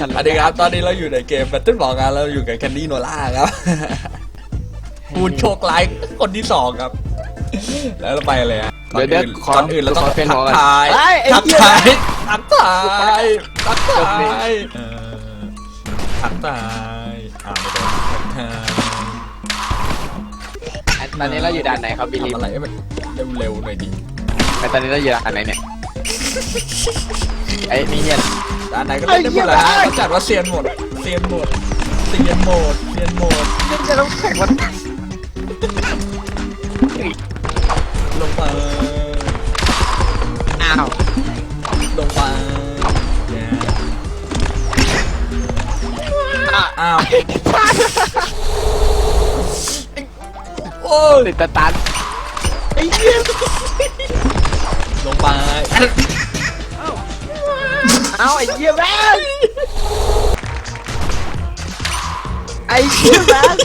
สวัสดีครับ ตอนนี้เราอยู่ในเกม Battle บอกกันเราอยู่กับแคนดี้โนล่าครับผู้โชคร้ายคนที่สองครับ แล้วเราไปเลยฮะก่อนเดี๋ยวอื่นเดี๋ยวขอก่อนอื่นเราต้องขอเป็นทัหักวก่อนทายเฮ้ยไอ้ทักเหี้ย ทายทักทายทักทายเออทักทายอ่าไม่ได้ทักทายตอนนี้เราอยู่ด่านไหนครับบิลลี่ทำอะไรให้มันเร็วๆหน่อยดิแต่ตอนนี้เราอยู่ด่านไหนเนี่ยไอ้นี่เนี่ย ด้านไหนก็เล่นได้หมดแหละฮะเขาจัดว่าเซียนหมดเซียนหมดเซียนหมดเซียนหมดจะต้องแข่งวันลงไปอ้าวลงไปเนี่ยอ้าวโอ้ยติดตะตันไอ้เหี้ยลงไป เอาไอ้เหี้ยแม่งไอ้เหี้ยแม่ง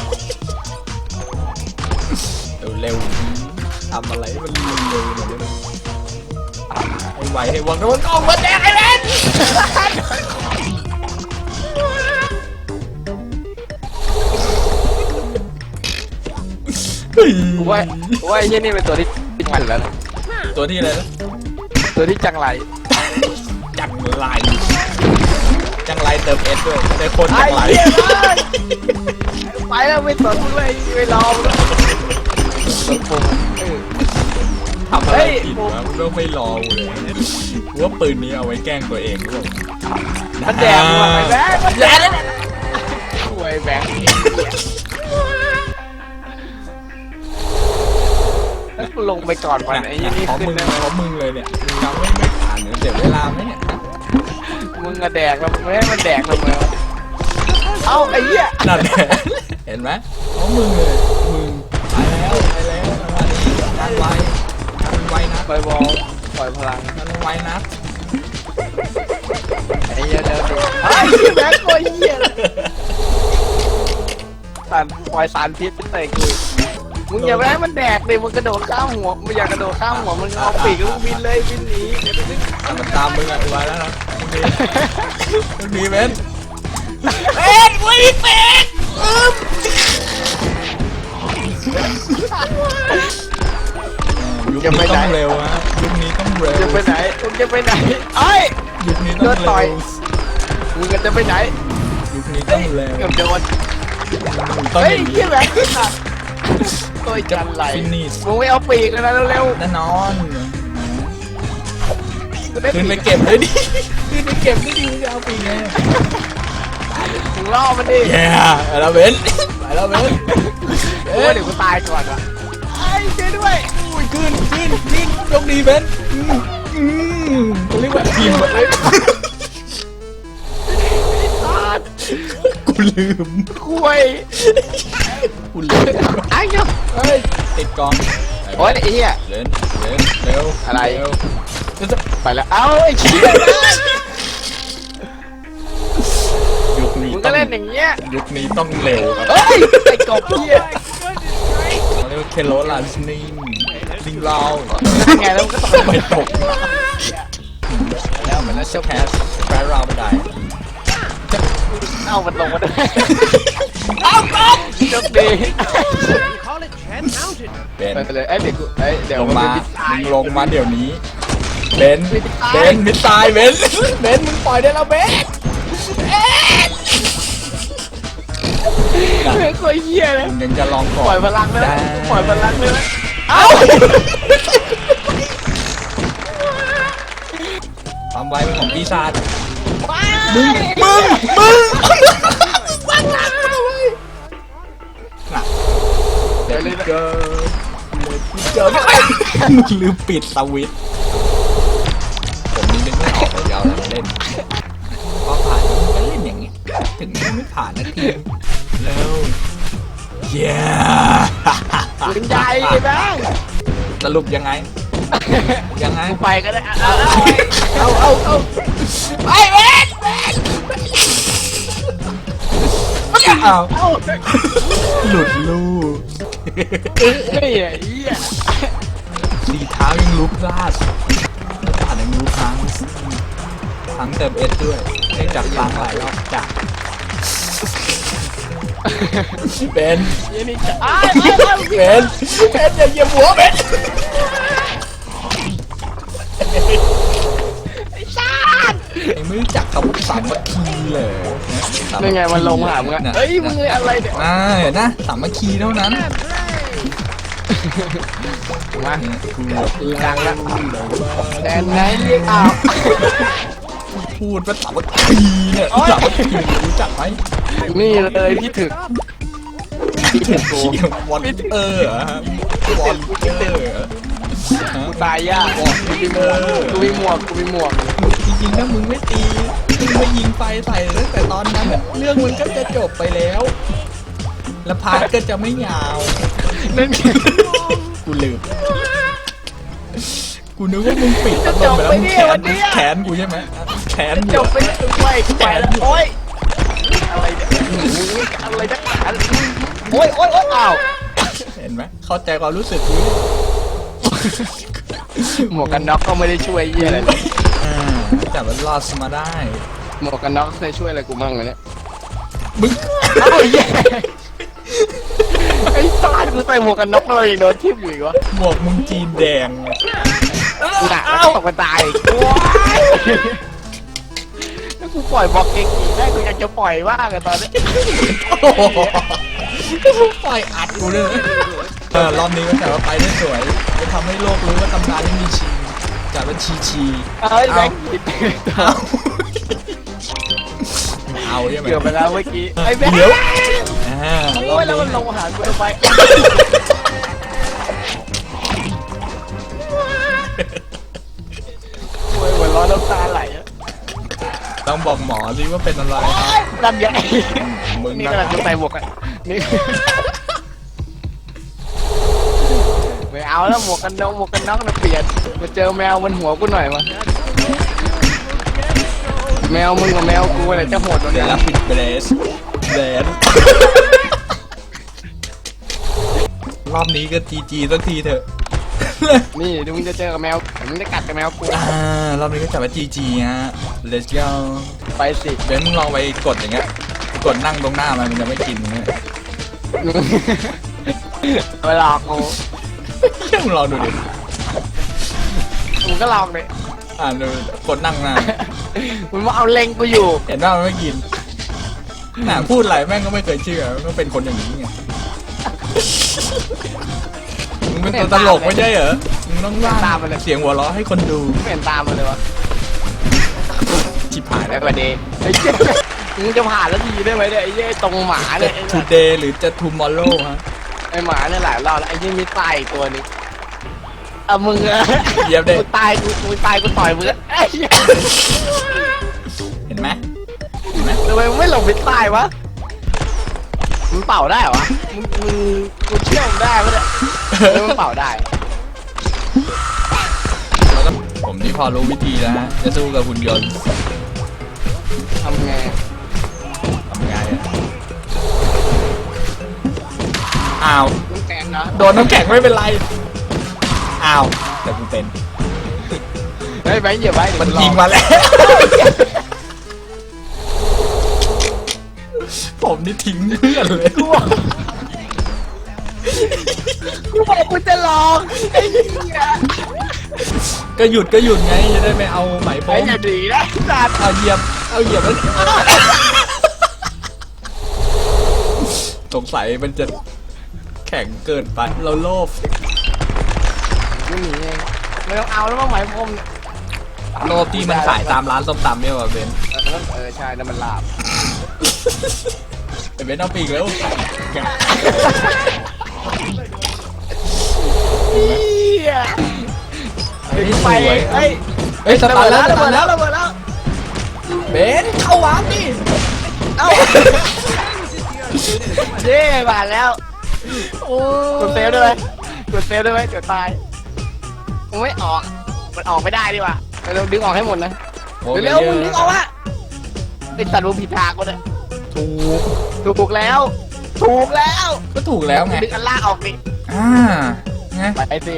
เร็วๆทำอะไรให้มันเร็วๆหน่อยได้ไหมให้ไวให้วังแล้วมันก็ออกมาแดงไอ้เล่นเฮ้ยกูว่ากูว่าไอ้เหี้ยนี่เป็นตัวที่ที่มันแล้วนะตัวที่อะไรนะ ตัวที่จังไรจัง ไรจังไรเติมเอสด้วยแต่คนไอ้จังไรเหี้ยแม่งไปแล้วไม่สนมึงเลยไม่รอมึงแล้วเออทำอะไรเฮ้ยผิดวะมึงต้องไม่รอกูเลยกูว่าปืนนี้เอาไว้แกล้งตัวเองด้วยมันแดงว่ะไอ้แบงค์มันแดงช่วยแบงค์แล้วกูลงไปก่อนมันไอ้ยี่นี่เพราะขึ้มึนงได้ไหมเพราะมึงเลยเนี่ยมึงทำไม่ไม่ผ่านเนี่ยเสียเวลาไหมเนี่ย มึงอะแดกแล้วมึงไม่ให้มันแดกทำไมวะเอ้าไอ้เหี้ยนั่นเห็นไหมเพรามึงเลยมึงไปแล้วไปแล้วมาดินัดไวนัดไวนะปล่อยบอลปล่อยพลังนัดไวนะไอ้เหี้ยเดินดิไอ้เหี้ยแบงค์ตัวเหี้ยสารปล่อยสารพิษใส่กู มึงอย่าไปให้มันแดกดิมึงกระโดดข้ามหัวมึงอย่ากระโดดข้ามหัวมึงเอาปีกแล้วมึงบินเลยบินหนีเดี๋ยวมึงมันตามมึงอะไวแล้วนะมึงดีเบนยุคนี้ต้องเร็วฮะยุคนี้ต้องเร็วจะไปไหนมึงจะไปไหนไอ้ยยุคนี้ต้องโดนต่เร็อยวมึงจะไปไหนยุคนี้ต้องเร็วเกือบโดนต้องเฮ้อยย่างเหี้นี้ยแบงค์สัตว์ ตัวจันไหลฟินิชมึงไม่เอาปีกเลยนะเร็วแน่นอนๆกูได้ขึ้นปีไปกเก็บเลยดิขึ้นไปเก็บได้ดิมึงจะเอาปีไงมึงล่อมันดิแย่ไปแล้วเบนไปแล้วเบนเออเดี๋ยวกูตายก่อนวะไอ้ช่วยด้วยอุ้ยขึ้นขึ้นขึ้นยกดีเบนอืมอืมเขาเรียกว่าทีมเลยกูลืมคุยกูลืมไอ้เนาะเฮ้ยติดกองโอ้ยไอ้เหี้ย เล่นเล่นเร็วอะไร เวไปแล้ว เอาไอ้ขี้ยยุคนี้มึงต้ก็องเล่นอย่างเงี้ย ยุคนี้ต้องเร็วครับเฮ้ยไอ้กบเหี้ยเขาเรียกว่าเคโรลาสนิงลิงเรายังไงแล้วมึงก็ต้องไม่ตกแล้วเหมือนแล้วเชฟแคสแฟร์เราไม่ได้ เอามันลงมาด้วย เอากบจบดีเป็นไปเลยไอ้ยเดี๋ยวกูไอ้ยเดี๋ยวลงมันมาเป็นมึงลงมาเดี๋ยวนี้ เบนมิดตายเบนมิดตายเบนเบนมึงปล่อยได้แล้วเบนเฮ้ยโคตรเหี้ยเลยมึงยังจะลองก่อนปล่อยพลังเลยนะปล่อยพลังเลยนะเอ้าความไวเป็นของปีศาจมึง มึง มึง เลยเจอมึงลืมปิดสวิตช์ผมนี่นึกไม่ออกเลยเอาอะไรมาเล่นพอผ่านมันก็เล่นอย่างนี้ ถึงไม่ผ่านนะทีแล้วเย้ปืนใหญ่ไอ้แบงสรุปยังไง ยังไง ไปก็ได้ เอาเอาเอาเอาไปเว้นเว้นเอาเอาหลุดลูก เฮ้ยไอ้เหี้ยสีเท้ายังลุกลาดแล้วตายังลุกพังครั้งเติมเอสด้วยเนื่องจากล้างหลายรอบจากเบนเหี้ยนี่จะอ้ายอ้ายอ้ายเบนเบนอย่าเหยียบหัวเบนไอ้ชาติเองไม่รู้จักคำว่าสามัคคีเลยนี่ไงมันลงหามึงอะเฮ้ยมึงอะไรเนี่ย อ่าเห็นนะสามัคคีเท่านั้น มากูดังละแดนไหนเรียกอ้าวพูดว่าสามัคคีเนี่ยโอ๊ยสามัคคีรู้จักไหมนี่เลยพี่ถึกพี่ถึงกูวอลเตอร์เหรอฮะวอลเตอร์เหรอฮะกูตายยากวอลเตอร์กูมีหมวกกูมีหมวกจริงๆถ้ามึงไม่ตีมึงไม่ยิงไฟใส่ตั้งแต่ตอนนั้นอะเรื่องมันก็จะจบไปแล้ว และพาร์ทก็จะไม่ยาว นั่นไงกูลืมกูนึกว่ามึงปิดพัดลมไปแล้วมึงแขนแขนกูใช่ไหมแขนจอยู่บไปไปไปแล้วโอ๊ยอะไรเนี่ยอะไรนักหนาโอ๊ยโอ๊ยโอ๊ยอ้าวเห็นไหมเข้าใจความรู้สึกกูหมวกกันน็อกก็ไม่ได้ช่วยเยี่ยอะไรเลยอ่าแต่มันรอดมาได้ หมวกกันน็อกเคยช่วยอะไรกูมั่งเลยเนี่ยมึงเอ้าเหี้ย ไอ้ตาดกูใส่หมวกกันน็อกแล้วยังโดนทิ่มอยู่อีกวะหมวกมึงจีนแดงหนักแล้วตกมาตายว้ายถ้ากูปล่อยบอกเก่งอีกได้กูอยากจะปล่อยว่างอะตอนนี้โอ้โหปล่อยอัดกูเลยเออรอบนี้ก็แต่ว่าไปได้สวยจะทำให้โลกรู้ว่าตำนานนี้มีชีจัดว่าชีชีเอ้ยแบงค์เอาเอาใช่ไหมเกือบไปแล้วเมื่อกี้ไอ้แบงค์เดี๋ยว อ่าโอ้ยแล้วมันลงมาหากูทำไมโอ้ยหัวร้อนน้ำตาไหลอะต้องบอกหมอสิว่าเป็นอะไรครับดันใหญ่มึงนี่นะกำลังจะใส่หมวกอะนี่ไม่เอาแล้วหมวกกันน็อกหมวกกันน็อกนะเปลี่ยนมาเจอแมวบนหัวกูหน่อยมาแมวมึงกับแมวกูอะไรจะโหดกว่าเดี๋เนี้วยรับปิดเบรสเบรส รอบนี้ก็จีจีสักทีเถอะ นี่เดี๋ยวมึงจะเจอกับแมวเดี๋ยวมึงจะกัดกับแมวกูอ่ารอบนี้ก็จับว่าจีจีฮะ let's go ไปสิเบนมึงลองไปกดอย่างเงี้ย กดนั่งตรงหน้ามันมันจะไม่กินเนี่ยไปหลอกกูมึงลองดูดิมึงก็หลอกเลยอ่าดูกดนั่งหน้า มึงมาเอาเล็งกูอยู่ เห็นว่ามันไม่กินน่ะพูดอะไรแม่งก็ไม่เคยเชื่อมันก็เป็นคนอย่างนี้ไง มึงเป็นตัวตลกไม่ใช่เหรอ มึงต้องล่าเสียงหัวเราะให้คนดูไม่เห็นตามมาเลยวะชิบหายได้แล้วประเดี๋ยวไอ้เจ๊มึงจะผ่านแล้วทีได้ไหมเนี่ยไอ้เจ๊ตรงหมาเนี่ยไอ้ today หรือจะ tomorrow ฮะไอ้หมาเนี่ยหลายรอบแล้วไอ้เจ๊มีตายอีกตัวหนึงอะมึงอะเหยียบเด็กูตายกูกูตายกูต่อยมึงอะไอ้เหี้ยเห็นไหมเห็นไหมทำไมมึงไม่หลงไปตายวะ มึงเป่าได้เหรอวะมึงมึงกูเชื่อมึงได้ปะเนี่ยเออมึงเป่าได้ แล้วก็ผมที่พอรู้วิธีแล้วฮะจะสู้กับหุ่นยนต์ทำไงทำไงอะอ้าว มึงแกงนะโดนน้ำแข็งไม่เป็นไร อ้าว แต่กูเป็น เฮ้ยแบงค์เหยียบไว้เดี๋ยวมันกูลอยิงมาแล้ว ผมนี่ทิ้งเพื่อนเลยกูบอกกูบอกกูจะลองไอ้เหี้ยก็หยุดก็หยุดไงจะได้ไม่เอาไหมพรไอ้มอย่าดีนะสัตว์เอาเหยียบเอาเหยียบแล้วสงสัยมันจะแข็งเกินไปเราโลภกูหนีเองไม่ต้องเอาแล้วมั้งไหมพรมโลภที่มันขายตามร้านส้มตำเนี่ยว่ะเบนเออเออใช่นั่นมันลาบ ไอ้เบนเอาปีกแล้วเหี้ยเฮ้ยไปสวยเฮ้ยเฮ้ยสระตาเบิร์ดทแล้แล้ววสระเบิตาดร์ทแล้แล้ววระเบิดแล้วเบนเข้าวาร์ปดิเอ้าเย้ผ่านแล้วโอ้กดเซฟได้ไหมกดเซฟได้ไหมเดี๋ยวตายมึงไม่ออกมันออกไม่ได้ดีว่ะเราดึงออกให้หมดนะโหเร็วๆมึงดึงออกวะไอ้ตัดมึงผิดทางกูเนี่ย ถูกถูกแล้ว ถูกแล้วก็ถูกแล้วไงดึงอันล่างออกดิอ่าไงไปสิ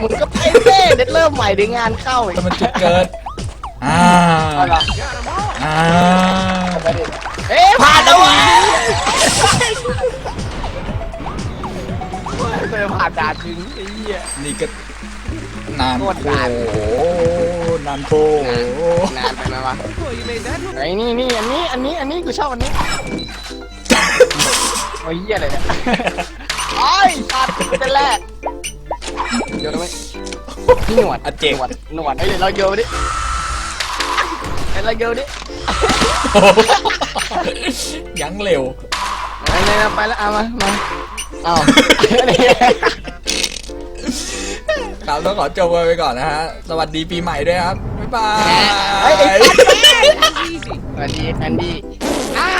มึงก็ไปสิเดี๋ยวเริ่มใหม่เดี๋ยวงานเข้าอีกแต่มันจุดเกิดออ่าเอาเหรออ่าไปดิเอ๊ะผ่านแล้วเว้ยเคยผ่านด่านถึงไอ้เหี้ยนี่ก็นานโคโอ้ตรนานโห นานโพนานไปไหมวะไอ้นี่นี่อันนี้อันนี้อันนี้กูชอบอันนี้โอ้ยเหี้ยอะไรเนี่ยไอ้ยสัตว์เป็นแรกโยนไปพี่หนวดอะเจ็บหนวดหนวดไอ้ยเดี๋ยวเราโยนไปดิไอ้เราโยนดิยังเร็วไปเลยนะไปแล้วเอามามาเอา ครับต้องขอจบไปก่อนนะฮะ สวัสดีปีใหม่ด้วยครับ บ๊ายบายเฮ้ยไอ้สัตว์สวัสดีแอนดี้